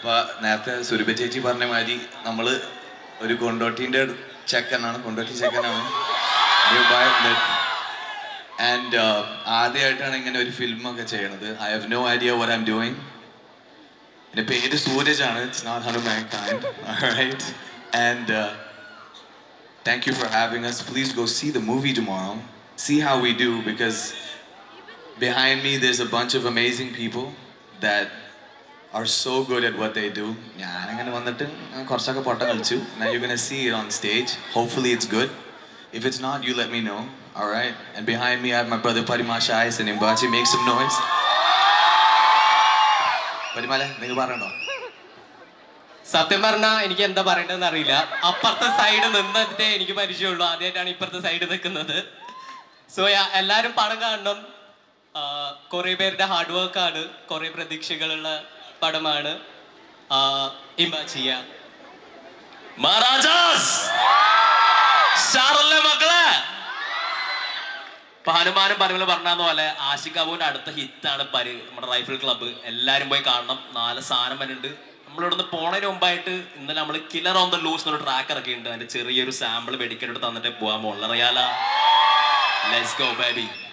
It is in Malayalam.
അപ്പൊ നേരത്തെ സുരഭ ചേച്ചി പറഞ്ഞ മാതിരി നമ്മള് ഒരു കൊണ്ടോട്ടിന്റെ ചെക്കനാണ് കൊണ്ടോട്ടി ചെക്കനാണ് ആൻഡ് ആദ്യമായിട്ടാണ് ഇങ്ങനെ ഒരു ഫിലിം ഒക്കെ ചെയ്യണത് I have no idea what I am doing എൻ്റെ പേര് സൂരജ് ആണ് it's not humankind right and thank you for having us please go see the movie tomorrow see how we do because behind me there's a bunch of amazing people that are so good at what they do ഞാനങ്ങനെ വന്നിട്ട് കുറച്ചൊക്കെ പൊട്ടം കളിച്ചു gonna see it on stage hopefully it's good if it's not you let me know all right and behind me I have my brother Parimasha Ice and Imbachi make some noise പരിമാല നിങ്ങൾ പറയണോ സത്യം പറഞ്ഞാൽ എനിക്ക് എന്താ പറയേണ്ടതെന്ന് അറിയില്ല അപ്പുറത്തെ സൈഡ് നിന്നതിന്റെ എനിക്ക് പരിചയമുള്ളൂ ആദ്യമായിട്ടാണ് ഇപ്പുറത്തെ സൈഡ് നിൽക്കുന്നത് സോ എല്ലാവരും പണം കാണണം കുറേ പേരുടെ ഹാർഡ് വർക്കാണ് കുറേ പ്രതീക്ഷകളുള്ള പടമാണ് മക്കളെ? ഹനുമാനും പരമലും പറഞ്ഞ പോലെ ആഷിഖ് അബുവിന്റെ അടുത്ത ഹിറ്റാണ് പരി നമ്മുടെ റൈഫിൾ ക്ലബ്ബ്. എല്ലാരും പോയി കാണണം. നാല് സാധനം വരുന്നുണ്ട് നമ്മളിവിടുന്ന് പോണതിന് മുമ്പായിട്ട് ഇന്നലെ നമ്മൾ കില്ലർ ഓൺ ദ ലൂസ് എന്നൊരു ട്രാക്ക് ഇറക്കിയിട്ടുണ്ട്. അതിന്റെ ചെറിയൊരു സാമ്പിൾ വെടിക്കെടുത്ത് തന്നിട്ട് പോവാൻ പോകുള്ളൂ അറിയാല? Let's go baby